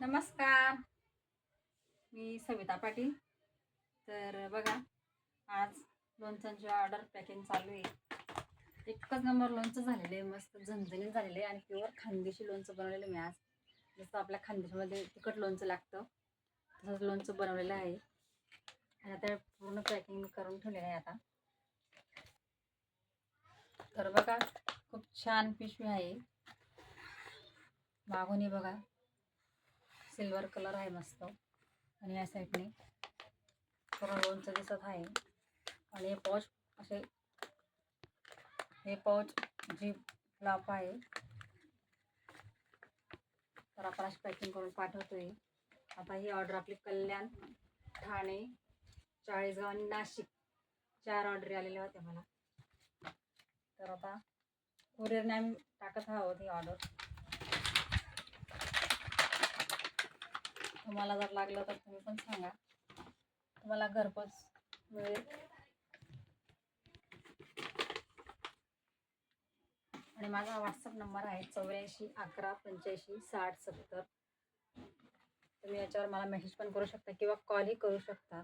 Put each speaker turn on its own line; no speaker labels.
नमस्कार. मी सविता पाटील. तर बघा आज लोणच्यांची ऑर्डर पॅकिंग चालू आहे. एकच नंबर लोणचं झालेलं आहे मस्त झणझणीत झालेलं आहे आणि प्युअर खानदेशी लोणचं बनवलेलं मी आज. जसं आपल्या खानदेशामध्ये तिखट लोणचं लागतं तसंच लोणचं बनवलेलं आहे. आणि आता पूर्ण पॅकिंग करून ठेवलेलं आहे आता. तर बघा खूप छान पिशवी आहे. मागून बघा सिल्वर कलर आहे मस्त. आणि या साईडने पूर्ण लोणचं दिसत आहे. आणि हे पॉच असे हे पाऊच जी लाप आहे तर आपण अशी पॅकिंग करून पाठवतोय. आता ही ऑर्डर आपली कल्याण ठाणे चाळीसगाव आणि नाशिक. चार ऑर्डरी आलेल्या होत्या मला. तर आता कुरिअरने आम्ही टाकत आहोत ही ऑर्डर तुम्हाला जर लागलं तर तुम्ही पण सांगा. तुम्हाला घरपोच मिळेल. आणि माझा व्हॉट्सअप नंबर आहे चौऱ्याऐंशी अकरा पंच्याऐंशी साठ सत्तर. तुम्ही याच्यावर मला मेसेज पण करू शकता किंवा कॉलही करू शकता.